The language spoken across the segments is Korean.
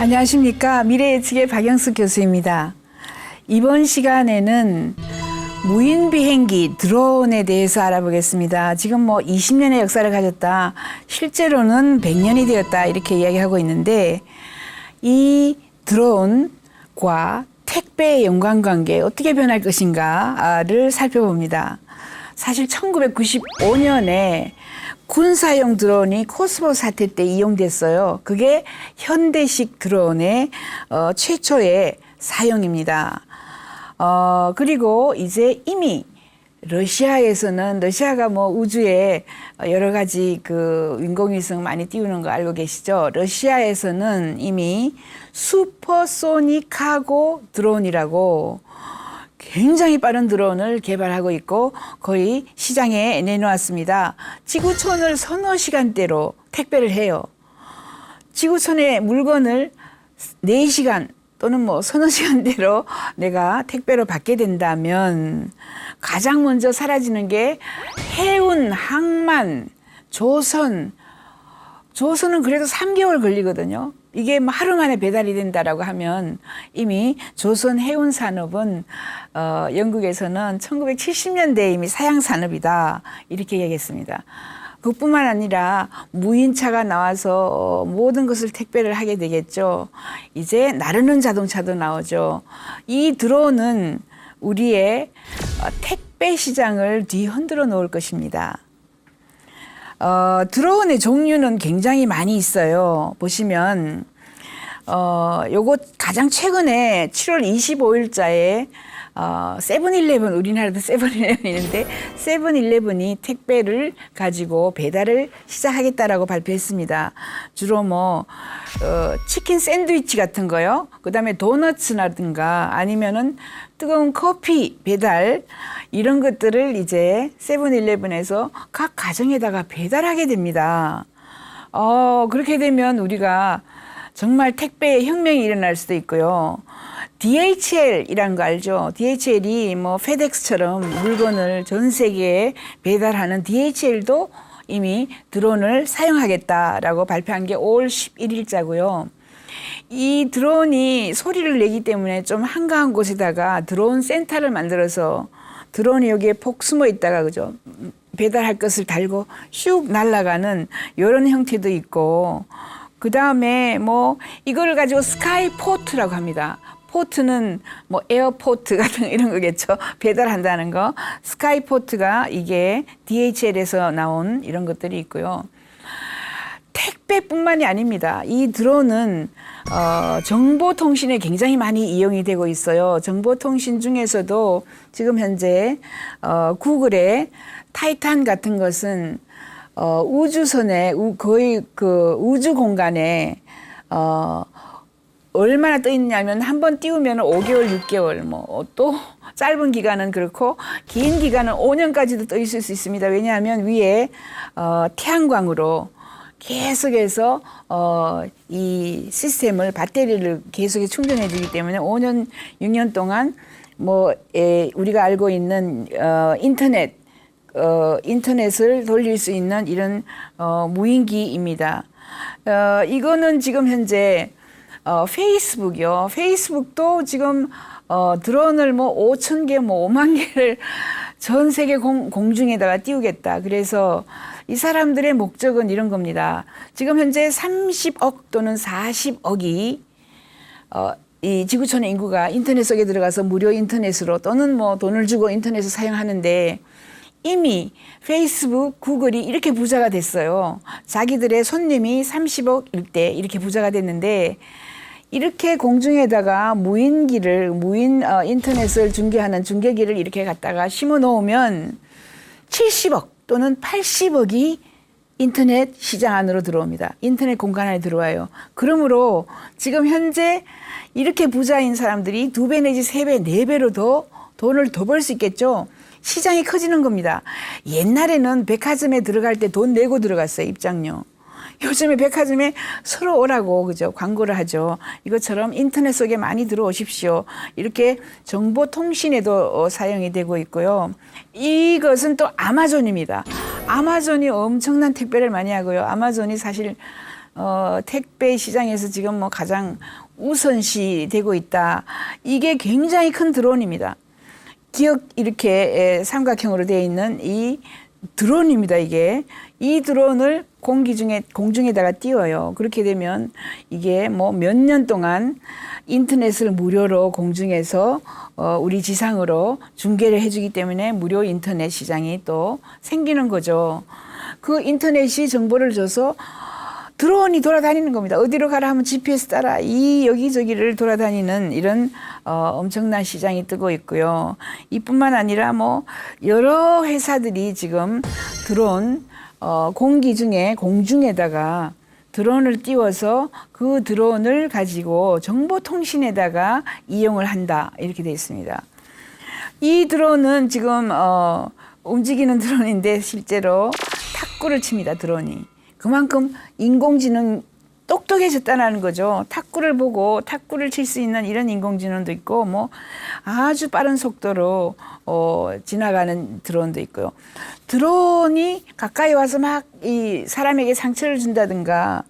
안녕하십니까. 미래예측의 박영숙 교수입니다. 이번 시간에는 무인 비행기 드론에 대해서 알아보겠습니다. 지금 뭐 20년의 역사를 가졌다. 실제로는 100년이 되었다. 이렇게 이야기하고 있는데 이 드론과 택배의 연관 관계 어떻게 변할 것인가를 살펴봅니다. 사실 1995년에 군사용 드론이 코스모 사태 때 이용됐어요. 그게 현대식 드론의 어, 최초의 사용입니다. 어, 그리고 이제 이미 러시아에서는 러시아가 뭐 우주에 여러 가지 그 인공위성 많이 띄우는 거 알고 계시죠? 러시아에서는 이미 슈퍼소닉하고 드론이라고 굉장히 빠른 드론을 개발하고 있고 거의 시장에 내놓았습니다. 지구촌을 서너 시간대로 택배를 해요. 지구촌에 물건을 네시간 또는 뭐 서너 시간대로 내가 택배로 받게 된다면 가장 먼저 사라지는 게 해운, 항만, 조선, 조선은 그래도 3개월 걸리거든요. 이게 뭐 하루 만에 배달이 된다라고 하면 이미 조선 해운 산업은 어, 영국에서는 1970년대에 이미 사양 산업이다 이렇게 얘기했습니다. 그뿐만 아니라 무인차가 나와서 어, 모든 것을 택배를 하게 되겠죠. 이제 나르는 자동차도 나오죠. 이 드론은 우리의 어, 택배 시장을 뒤흔들어 놓을 것입니다. 어, 드론의 종류는 굉장히 많이 있어요. 보시면 어, 요거 가장 최근에 7월 25일자에 어, 세븐일레븐 우리나라도 세븐일레븐인데 세븐일레븐이 택배를 가지고 배달을 시작하겠다라고 발표했습니다. 주로 뭐 어, 치킨 샌드위치 같은 거요. 그다음에 도너츠라든가 아니면은 뜨거운 커피 배달 이런 것들을 이제 세븐일레븐에서 각 가정에다가 배달하게 됩니다. 어, 그렇게 되면 우리가 정말 택배의 혁명이 일어날 수도 있고요. DHL이란 거 알죠? DHL이 뭐 페덱스처럼 물건을 전 세계에 배달하는 DHL도 이미 드론을 사용하겠다라고 발표한 게 5월 11일자고요. 이 드론이 소리를 내기 때문에 좀 한가한 곳에다가 드론 센터를 만들어서 드론이 여기에 폭 숨어 있다가 그죠? 배달할 것을 달고 슉 날아가는 이런 형태도 있고 그 다음에 뭐 이거를 가지고 스카이 포트라고 합니다. 포트는 뭐 에어포트 같은 이런 거겠죠. 배달한다는 거. 스카이 포트가 이게 DHL에서 나온 이런 것들이 있고요. 택배뿐만이 아닙니다. 이 드론은 어, 정보통신에 굉장히 많이 이용이 되고 있어요. 정보통신 중에서도 지금 현재 어, 구글의 타이탄 같은 것은 어, 우주선에 우, 거의 그 우주 공간에 어, 얼마나 떠 있냐면 한 번 띄우면 5개월, 6개월 뭐 또 짧은 기간은 그렇고 긴 기간은 5년까지도 떠 있을 수 있습니다. 왜냐하면 위에 어, 태양광으로 계속해서 어, 이 시스템을 배터리를 계속해 충전해 주기 때문에 5년, 6년 동안 뭐 에, 우리가 알고 있는 어, 인터넷 어, 인터넷을 돌릴 수 있는 이런 어, 무인기입니다. 어, 이거는 지금 현재 어, 페이스북이요. 페이스북도 지금 어, 드론을 뭐 5천 개, 뭐 5만 개를 전 세계 공, 공중에다가 띄우겠다. 그래서 이 사람들의 목적은 이런 겁니다. 지금 현재 30억 또는 40억이 어, 이 지구촌의 인구가 인터넷 속에 들어가서 무료 인터넷으로 또는 뭐 돈을 주고 인터넷을 사용하는데 이미 페이스북, 구글이 이렇게 부자가 됐어요. 자기들의 손님이 30억일 때 이렇게 부자가 됐는데 이렇게 공중에다가 무인기를 무인 어, 인터넷을 중계하는 중계기를 이렇게 갖다가 심어 놓으면 70억 또는 80억이 인터넷 시장 안으로 들어옵니다. 인터넷 공간 안에 들어와요. 그러므로 지금 현재 이렇게 부자인 사람들이 두 배 내지 세 배, 네 배로 더 돈을 더 벌 수 있겠죠. 시장이 커지는 겁니다. 옛날에는 백화점에 들어갈 때 돈 내고 들어갔어요, 입장료. 요즘에 백화점에 서로 오라고 그죠 광고를 하죠. 이것처럼 인터넷 속에 많이 들어오십시오. 이렇게 정보 통신에도 어, 사용이 되고 있고요. 이것은 또 아마존입니다. 아마존이 엄청난 택배를 많이 하고요. 아마존이 사실 어, 택배 시장에서 지금 뭐 가장 우선시 되고 있다. 이게 굉장히 큰 드론입니다. 기억 이렇게 에, 삼각형으로 되어 있는 이 드론입니다. 이게 이 드론을 공기 중에 공중에다가 띄워요. 그렇게 되면 이게 뭐 몇 년 동안 인터넷을 무료로 공중에서 어, 우리 지상으로 중계를 해주기 때문에 무료 인터넷 시장이 또 생기는 거죠. 그 인터넷이 정보를 줘서 드론이 돌아다니는 겁니다. 어디로 가라 하면 GPS 따라 이 여기저기를 돌아다니는 이런 어, 엄청난 시장이 뜨고 있고요. 이뿐만 아니라 뭐 여러 회사들이 지금 드론 어, 공기 중에 공중에다가 드론을 띄워서 그 드론을 가지고 정보 통신에다가 이용을 한다 이렇게 되어 있습니다. 이 드론은 지금 어, 움직이는 드론인데 실제로 탁구를 칩니다 드론이 그만큼 인공지능 똑똑해졌다는 거죠. 탁구를 보고 탁구를 칠 수 있는 이런 인공지능도 있고 뭐 아주 빠른 속도로 어, 지나가는 드론도 있고요. 드론이 가까이 와서 막 이 사람에게 상처를 준다든가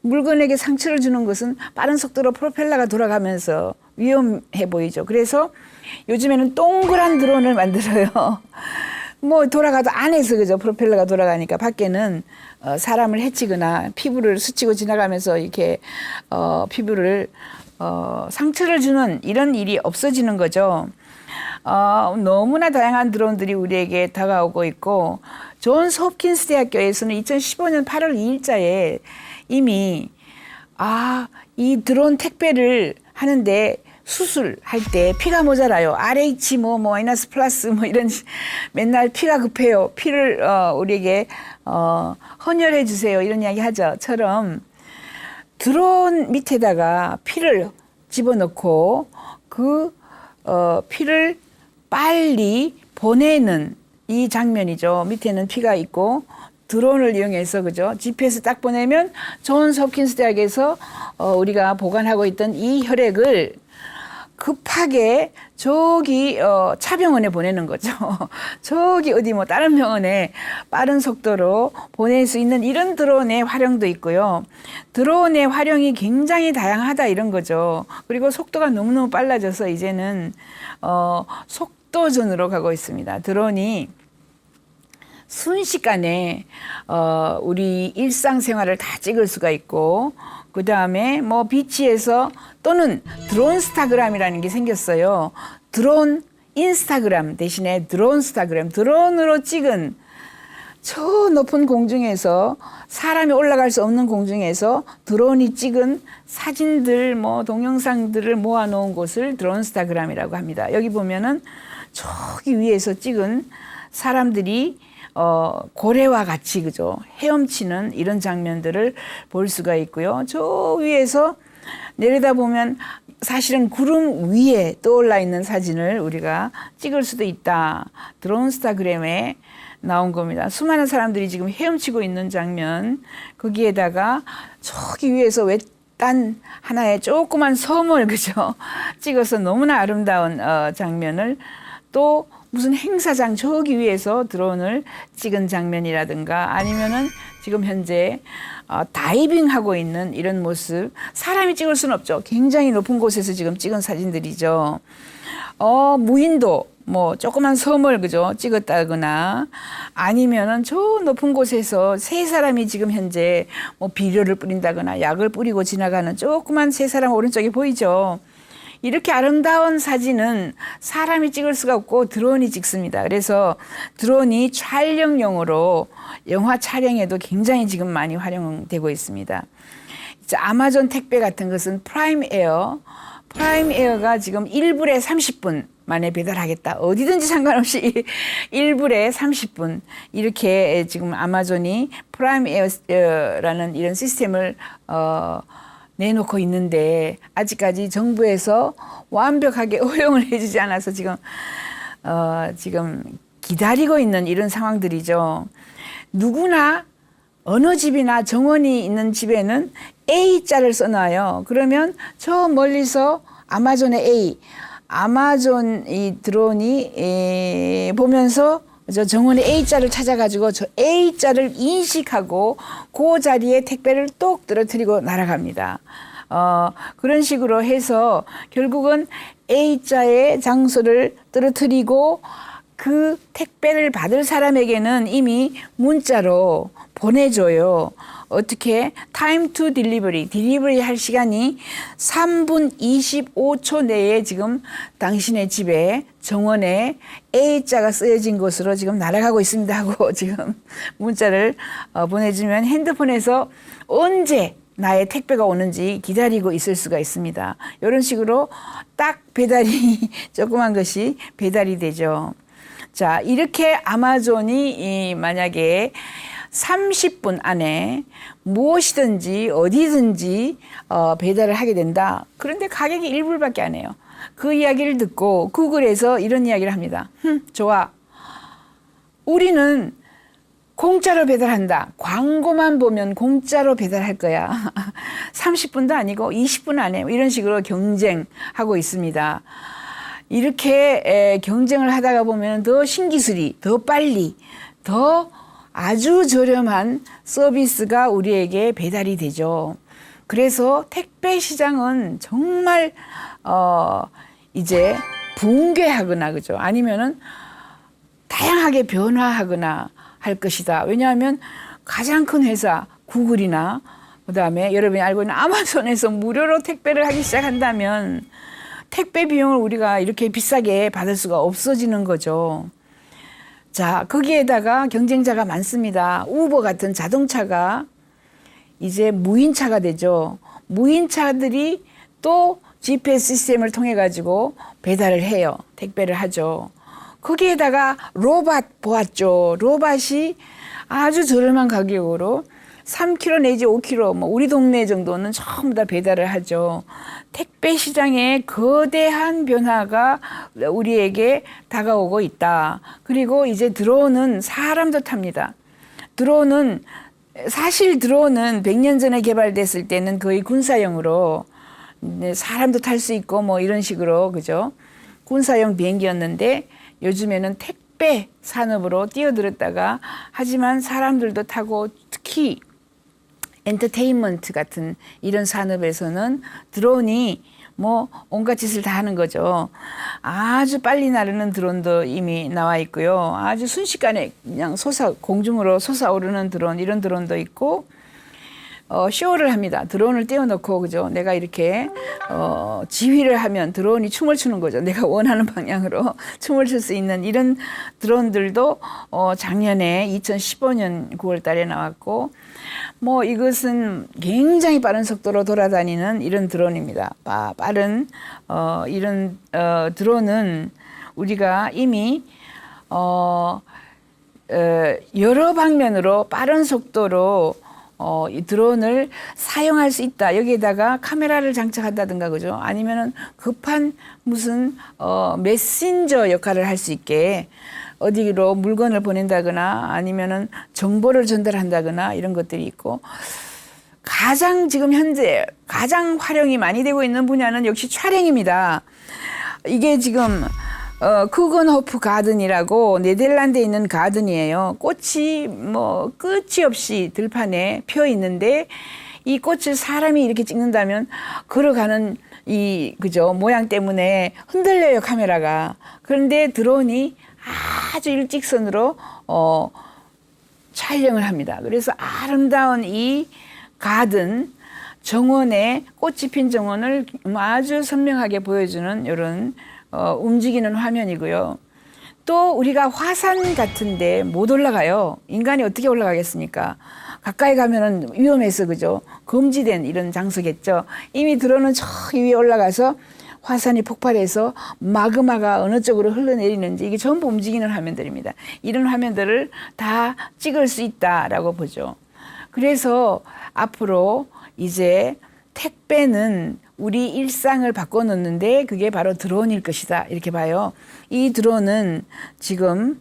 물건에게 상처를 주는 것은 빠른 속도로 프로펠러가 돌아가면서 위험해 보이죠. 그래서 요즘에는 동그란 드론을 만들어요. 뭐 돌아가도 안에서 그죠 프로펠러가 돌아가니까 밖에는 어, 사람을 해치거나 피부를 스치고 지나가면서 이렇게 어, 피부를 어, 상처를 주는 이런 일이 없어지는 거죠. 어, 너무나 다양한 드론들이 우리에게 다가오고 있고 존스 홉킨스 대학교에서는 2015년 8월 2일자에 이미 아, 이 드론 택배를 하는데 수술할 때 피가 모자라요. RH 뭐, 뭐 마이너스 플러스 뭐 이런 맨날 피가 급해요. 피를 어, 우리에게 어, 헌혈해 주세요. 이런 이야기 하죠.처럼 드론 밑에다가 피를 집어넣고 그 어, 피를 빨리 보내는 이 장면이죠. 밑에는 피가 있고 드론을 이용해서 그죠? GPS 딱 보내면 존 홉킨스 대학에서 어, 우리가 보관하고 있던 이 혈액을 급하게 저기 어, 차병원에 보내는 거죠. 저기 어디 뭐 다른 병원에 빠른 속도로 보낼 수 있는 이런 드론의 활용도 있고요. 드론의 활용이 굉장히 다양하다 이런 거죠. 그리고 속도가 너무너무 빨라져서 이제는 어, 속도전으로 가고 있습니다. 드론이 순식간에 어, 우리 일상생활을 다 찍을 수가 있고 그 다음에 뭐 비치에서 또는 드론 스타그램이라는 게 생겼어요. 드론 인스타그램 대신에 드론 스타그램 드론으로 찍은 저 높은 공중에서 사람이 올라갈 수 없는 공중에서 드론이 찍은 사진들 뭐 동영상들을 모아놓은 곳을 드론스타그램이라고 합니다. 여기 보면은 저기 위에서 찍은 사람들이 어, 고래와 같이 그죠 헤엄치는 이런 장면들을 볼 수가 있고요. 저 위에서 내려다 보면 사실은 구름 위에 떠올라 있는 사진을 우리가 찍을 수도 있다. 드론 스타그램에 나온 겁니다. 수많은 사람들이 지금 헤엄치고 있는 장면 거기에다가 저기 위에서 외딴 하나의 조그만 섬을 그죠 찍어서 너무나 아름다운 어, 장면을 또 무슨 행사장 저기 위에서 드론을 찍은 장면이라든가 아니면은 지금 현재 어, 다이빙 하고 있는 이런 모습 사람이 찍을 수는 없죠. 굉장히 높은 곳에서 지금 찍은 사진들이죠. 어, 무인도 뭐 조그만 섬을 그죠 찍었다거나 아니면은 저 높은 곳에서 세 사람이 지금 현재 뭐 비료를 뿌린다거나 약을 뿌리고 지나가는 조그만 세 사람 오른쪽에 보이죠. 이렇게 아름다운 사진은 사람이 찍을 수가 없고 드론이 찍습니다. 그래서 드론이 촬영용으로 영화 촬영에도 굉장히 지금 많이 활용되고 있습니다. 아마존 택배 같은 것은 프라임 에어, 프라임 에어가 지금 1불에 30분 만에 배달하겠다. 어디든지 상관없이 1불에 30분. 이렇게 지금 아마존이 프라임 에어라는 이런 시스템을, 어, 내놓고 있는데 아직까지 정부에서 완벽하게 허용을 해주지 않아서 지금 어, 지금 기다리고 있는 이런 상황들이죠. 누구나 어느 집이나 정원이 있는 집에는 A자를 써놔요. 그러면 저 멀리서 아마존의 A, 아마존 이 드론이 에, 보면서 저 정원의 A자를 찾아가지고 저 A자를 인식하고 그 자리에 택배를 똑 떨어뜨리고 날아갑니다. 어, 그런 식으로 해서 결국은 A자의 장소를 떨어뜨리고 그 택배를 받을 사람에게는 이미 문자로 보내줘요. 어떻게 time to delivery, delivery 할 시간이 3분 25초 내에 지금 당신의 집에 정원에 A자가 쓰여진 곳으로 지금 날아가고 있습니다 하고 지금 문자를 어, 보내주면 핸드폰에서 언제 나의 택배가 오는지 기다리고 있을 수가 있습니다. 이런 식으로 딱 배달이 조그만 것이 배달이 되죠. 자, 이렇게 아마존이 이 만약에 30분 안에 무엇이든지 어디든지 어, 배달을 하게 된다. 그런데 가격이 1불밖에 안 해요. 그 이야기를 듣고 구글에서 이런 이야기를 합니다. 흠, 좋아. 우리는 공짜로 배달한다. 광고만 보면 공짜로 배달할 거야. 30분도 아니고 20분 안에 이런 식으로 경쟁하고 있습니다. 이렇게 에, 경쟁을 하다가 보면 더 신기술이 더 빨리 더 아주 저렴한 서비스가 우리에게 배달이 되죠. 그래서 택배 시장은 정말 어 이제 붕괴하거나 그죠? 아니면은 다양하게 변화하거나 할 것이다. 왜냐하면 가장 큰 회사 구글이나 그다음에 여러분이 알고 있는 아마존에서 무료로 택배를 하기 시작한다면 택배 비용을 우리가 이렇게 비싸게 받을 수가 없어지는 거죠. 자, 거기에다가 경쟁자가 많습니다. 우버 같은 자동차가 이제 무인차가 되죠. 무인차들이 또 GPS 시스템을 통해 가지고 배달을 해요. 택배를 하죠. 거기에다가 로봇 보았죠. 로봇이 아주 저렴한 가격으로 3kg 내지 5kg, 뭐 우리 동네 정도는 전부 다 배달을 하죠. 택배 시장에 거대한 변화가 우리에게 다가오고 있다. 그리고 이제 드론은 사람도 탑니다. 드론은 사실 드론은 100년 전에 개발됐을 때는 거의 군사용으로 네, 사람도 탈 수 있고 뭐 이런 식으로 그죠? 군사용 비행기였는데 요즘에는 택배 산업으로 뛰어들었다가 하지만 사람들도 타고 특히 엔터테인먼트 같은 이런 산업에서는 드론이 뭐 온갖 짓을 다 하는 거죠. 아주 빨리 나르는 드론도 이미 나와 있고요. 아주 순식간에 그냥 솟아 공중으로 솟아오르는 드론 이런 드론도 있고 어, 쇼를 합니다. 드론을 띄워놓고 그죠. 내가 이렇게 어, 지휘를 하면 드론이 춤을 추는 거죠. 내가 원하는 방향으로 춤을 출 수 있는 이런 드론들도 어, 작년에 2015년 9월달에 나왔고 뭐 이것은 굉장히 빠른 속도로 돌아다니는 이런 드론입니다. 빠, 빠른 어, 이런 어, 드론은 우리가 이미 어, 어, 여러 방면으로 빠른 속도로 어, 이 드론을 사용할 수 있다. 여기에다가 카메라를 장착한다든가 그죠? 아니면은 급한 무슨 어, 메신저 역할을 할 수 있게 어디로 물건을 보낸다거나 아니면은 정보를 전달한다거나 이런 것들이 있고 가장 지금 현재 가장 활용이 많이 되고 있는 분야는 역시 촬영입니다. 이게 지금 어, 크건호프 가든이라고 네덜란드에 있는 가든이에요. 꽃이 뭐 끝이 없이 들판에 펴 있는데 이 꽃을 사람이 이렇게 찍는다면 걸어가는 이 그죠 모양 때문에 흔들려요 카메라가. 그런데 드론이 아주 일직선으로 어 촬영을 합니다. 그래서 아름다운 이 가든 정원에 꽃이 핀 정원을 아주 선명하게 보여주는 이런 어, 움직이는 화면이고요. 또 우리가 화산 같은데 못 올라가요. 인간이 어떻게 올라가겠습니까? 가까이 가면은 위험해서 그죠? 금지된 이런 장소겠죠. 이미 들어오는 저 위에 올라가서 화산이 폭발해서 마그마가 어느 쪽으로 흘러내리는지 이게 전부 움직이는 화면들입니다. 이런 화면들을 다 찍을 수 있다라고 보죠. 그래서 앞으로 이제 택배는 우리 일상을 바꿔놓는데 그게 바로 드론일 것이다. 이렇게 봐요. 이 드론은 지금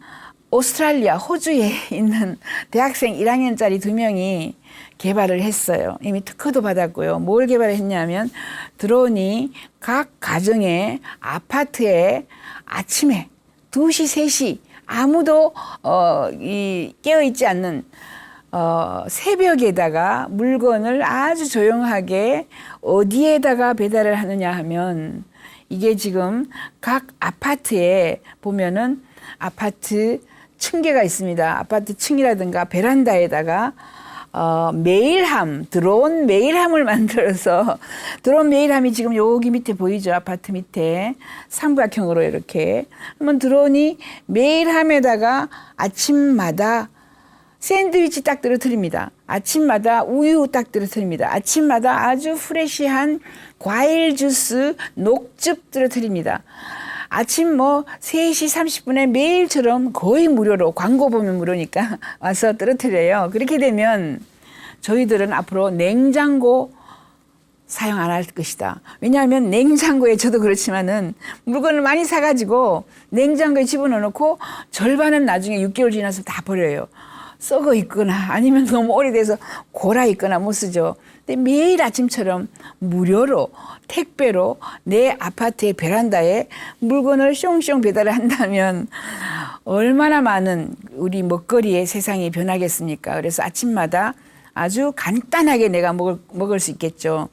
오스트랄리아, 호주에 있는 대학생 1학년짜리 두 명이 개발을 했어요. 이미 특허도 받았고요. 뭘 개발했냐면 드론이 각 가정의 아파트에 아침에 2시, 3시 아무도 어, 이 깨어 있지 않는 어, 새벽에다가 물건을 아주 조용하게 어디에다가 배달을 하느냐 하면 이게 지금 각 아파트에 보면은 아파트 층계가 있습니다. 아파트 층이라든가 베란다에다가 어, 메일함, 드론 메일함을 만들어서 드론 메일함이 지금 여기 밑에 보이죠? 아파트 밑에 삼각형으로 이렇게. 그러면 드론이 메일함에다가 아침마다 샌드위치 딱 떨어뜨립니다. 아침마다 우유 딱 떨어뜨립니다. 아침마다 아주 프레시한 과일 주스 녹즙 떨어뜨립니다. 아침 뭐 3시 30분에 매일처럼 거의 무료로 광고 보면 무료니까 와서 떨어뜨려요. 그렇게 되면 저희들은 앞으로 냉장고 사용 안 할 것이다. 왜냐하면 냉장고에 저도 그렇지만은 물건을 많이 사가지고 냉장고에 집어넣어 놓고 절반은 나중에 6개월 지나서 다 버려요. 썩어 있거나 아니면 너무 오래돼서 골아 있거나 못 쓰죠. 근데 매일 아침처럼 무료로 택배로 내 아파트의 베란다에 물건을 숑숑 배달을 한다면 얼마나 많은 우리 먹거리의 세상이 변하겠습니까? 그래서 아침마다 아주 간단하게 내가 먹을, 먹을 수 있겠죠.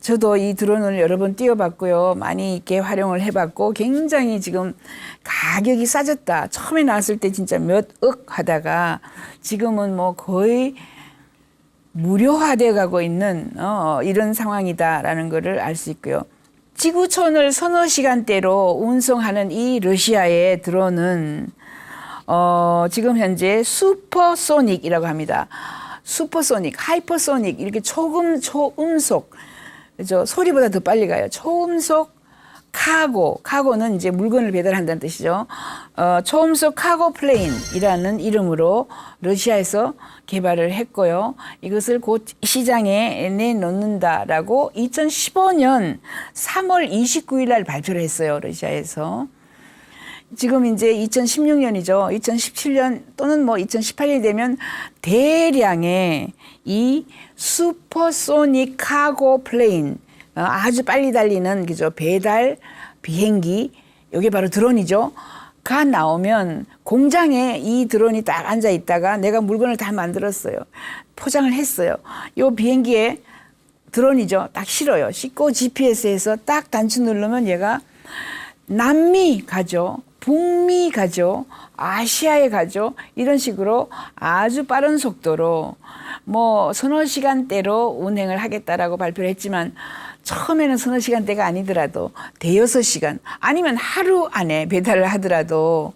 저도 이 드론을 여러 번 띄워봤고요. 많이 이렇게 활용을 해봤고 굉장히 지금 가격이 싸졌다. 처음에 나왔을 때 진짜 몇 억 하다가 지금은 뭐 거의 무료화돼 가고 있는 어, 이런 상황이다라는 것을 알 수 있고요. 지구촌을 서너 시간대로 운송하는 이 러시아의 드론은 어, 지금 현재 슈퍼소닉이라고 합니다. 슈퍼소닉, 하이퍼소닉 이렇게 초금 초음속 그죠 소리보다 더 빨리 가요. 초음속 카고, 카고는 이제 물건을 배달한다는 뜻이죠. 어, 초음속 카고 플레인이라는 이름으로 러시아에서 개발을 했고요. 이것을 곧 시장에 내놓는다라고 2015년 3월 29일 날 발표를 했어요. 러시아에서. 지금 이제 2016년이죠. 2017년 또는 뭐 2018년이 되면 대량의 이 슈퍼소닉 카고 플레인 어, 아주 빨리 달리는 그죠 배달 비행기 이게 바로 드론이죠. 가 나오면 공장에 이 드론이 딱 앉아 있다가 내가 물건을 다 만들었어요. 포장을 했어요. 요 비행기에 드론이죠. 딱 실어요. 싣고 GPS에서 딱 단추 누르면 얘가 남미 가죠. 북미 가죠. 아시아에 가죠. 이런 식으로 아주 빠른 속도로 뭐 서너 시간대로 운행을 하겠다라고 발표를 했지만 처음에는 서너 시간대가 아니더라도 대여섯 시간 아니면 하루 안에 배달을 하더라도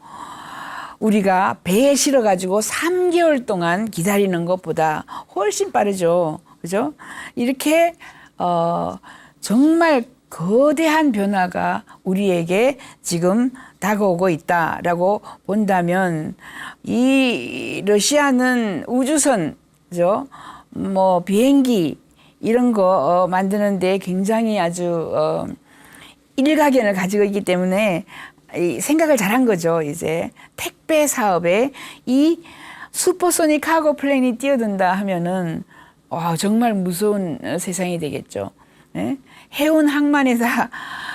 우리가 배에 실어 가지고 3개월 동안 기다리는 것보다 훨씬 빠르죠. 그죠? 이렇게 어 정말 거대한 변화가 우리에게 지금 다가오고 있다라고 본다면 이 러시아는 우주선 죠. 뭐 비행기 이런 거 어, 만드는데 굉장히 아주 어, 일가견을 가지고 있기 때문에 이 생각을 잘한 거죠. 이제 택배 사업에 이 슈퍼소닉 카고 플레인이 뛰어든다 하면은 와 정말 무서운 세상이 되겠죠. 예? 해운 항만에다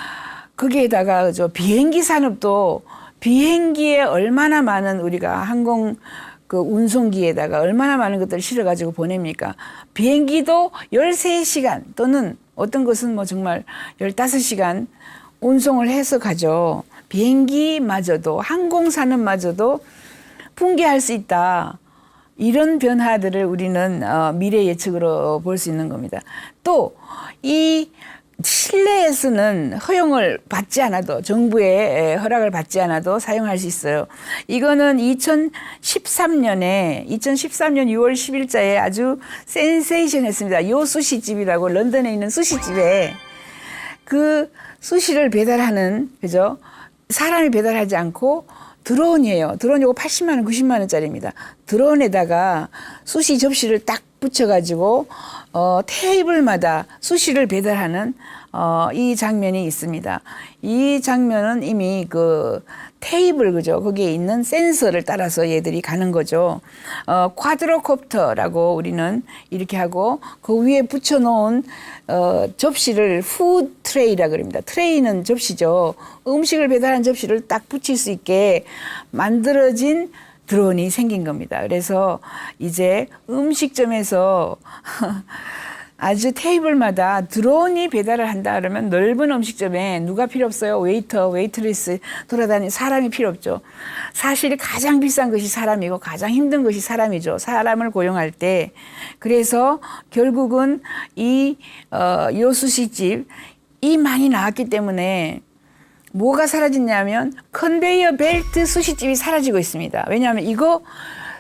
거기에다가 저 비행기 산업도 비행기에 얼마나 많은 우리가 항공 그 운송기에다가 얼마나 많은 것들을 실어가지고 보냅니까? 비행기도 13시간 또는 어떤 것은 뭐 정말 15시간 운송을 해서 가죠. 비행기마저도 항공산업마저도 붕괴할 수 있다. 이런 변화들을 우리는 어, 미래 예측으로 볼 수 있는 겁니다. 또 이 실내에서는 허용을 받지 않아도 정부의 허락을 받지 않아도 사용할 수 있어요. 이거는 2013년에 2013년 6월 10일자에 아주 센세이션했습니다. 요 수시집이라고 런던에 있는 수시집에 그 수시를 배달하는 그죠? 사람이 배달하지 않고 드론이에요. 드론 이거 80만 원, 90만 원짜리입니다. 드론에다가 수시 접시를 딱 붙여가지고 어, 테이블마다 수시를 배달하는 어, 이 장면이 있습니다. 이 장면은 이미 그 테이블 그죠? 거기에 있는 센서를 따라서 얘들이 가는 거죠. 어, 쿼드로콥터라고 우리는 이렇게 하고 그 위에 붙여 놓은 어, 접시를 푸드 트레이라 그럽니다. 트레이는 접시죠. 음식을 배달한 접시를 딱 붙일 수 있게 만들어진 드론이 생긴 겁니다. 그래서 이제 음식점에서 아주 테이블마다 드론이 배달을 한다 그러면 넓은 음식점에 누가 필요 없어요? 웨이터, 웨이트리스 돌아다니는 사람이 필요 없죠. 사실 가장 비싼 것이 사람이고 가장 힘든 것이 사람이죠. 사람을 고용할 때. 그래서 결국은 이 어, 요수시집 이 많이 나왔기 때문에 뭐가 사라졌냐면 컨베이어 벨트 수시집이 사라지고 있습니다. 왜냐하면 이거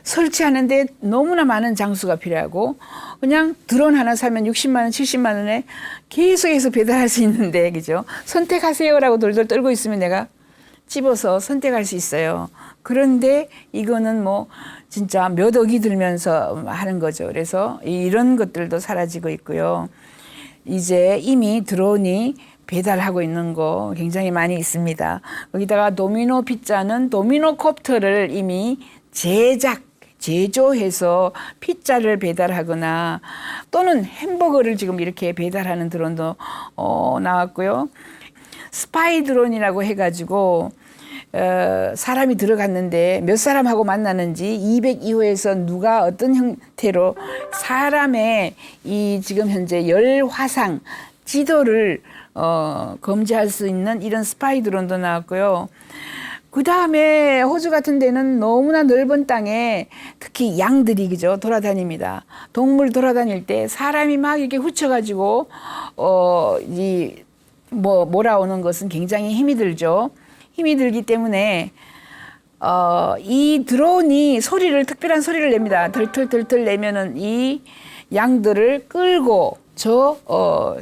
설치하는데 너무나 많은 장수가 필요하고 그냥 드론 하나 사면 60만 원, 70만 원에 계속해서 배달할 수 있는데 그죠? 선택하세요라고 돌돌 떨고 있으면 내가 집어서 선택할 수 있어요. 그런데 이거는 뭐 진짜 몇 억이 들면서 하는 거죠. 그래서 이런 것들도 사라지고 있고요. 이제 이미 드론이 배달하고 있는 거 굉장히 많이 있습니다. 거기다가 도미노 피자는 도미노 콥터를 이미 제작 제조해서 피자를 배달하거나 또는 햄버거를 지금 이렇게 배달하는 드론도 어, 나왔고요. 스파이 드론이라고 해가지고 어, 사람이 들어갔는데 몇 사람하고 만나는지 202호에서 누가 어떤 형태로 사람의 이 지금 현재 열 화상 지도를 어, 검지할 수 있는 이런 스파이 드론도 나왔고요. 그 다음에 호주 같은 데는 너무나 넓은 땅에 특히 양들이 그죠 돌아다닙니다. 동물 돌아다닐 때 사람이 막 이렇게 훔쳐가지고 어이뭐 몰아오는 것은 굉장히 힘이 들죠. 힘이 들기 때문에 어, 이 드론이 소리를 특별한 소리를 냅니다. 덜털덜털 내면은 이 양들을 끌고 저 어,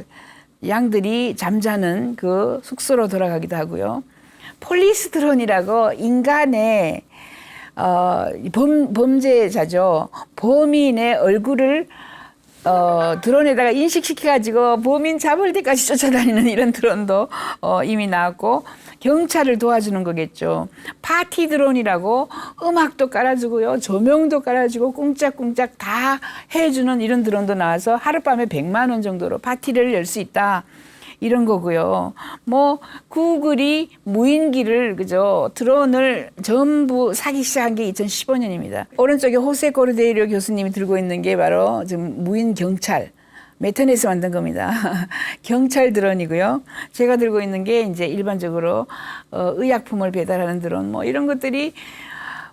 양들이 잠자는 그 숙소로 돌아가기도 하고요. 폴리스 드론이라고 인간의 어, 범, 범죄자죠. 범인의 얼굴을 어, 드론에다가 인식시켜가지고 범인 잡을 때까지 쫓아다니는 이런 드론도 어, 이미 나왔고 경찰을 도와주는 거겠죠. 파티 드론이라고 음악도 깔아주고요. 조명도 깔아주고 꿍짝꿍짝 다 해주는 이런 드론도 나와서 하룻밤에 100만 원 정도로 파티를 열 수 있다. 이런 거고요. 뭐 구글이 무인기를 그죠 드론을 전부 사기 시작한 게 2015년입니다. 오른쪽에 호세 코르데이로 교수님이 들고 있는 게 바로 지금 무인 경찰. 메타넷에서 만든 겁니다. 경찰 드론이고요. 제가 들고 있는 게 이제 일반적으로 어, 의약품을 배달하는 드론 뭐 이런 것들이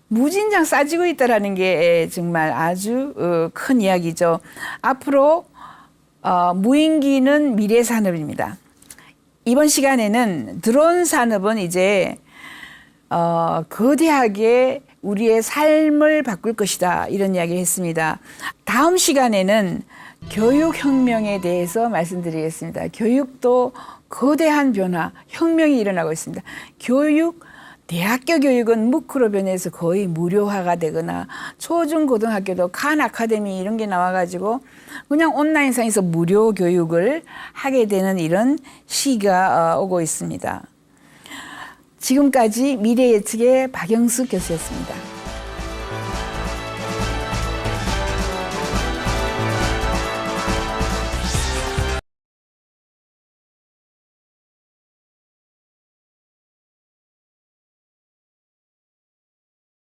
무진장 싸지고 있다라는 게 정말 아주 어, 큰 이야기죠. 앞으로 어, 무인기는 미래 산업입니다. 이번 시간에는 드론 산업은 이제 어, 거대하게 우리의 삶을 바꿀 것이다 이런 이야기를 했습니다. 다음 시간에는 교육 혁명에 대해서 말씀드리겠습니다. 교육도 거대한 변화, 혁명이 일어나고 있습니다. 교육 대학교 교육은 무크로 변해서 거의 무료화가 되거나 초중 고등학교도 칸 아카데미 이런 게 나와가지고 그냥 온라인상에서 무료 교육을 하게 되는 이런 시기가 어, 오고 있습니다. 지금까지 미래 예측의 박영수 교수였습니다.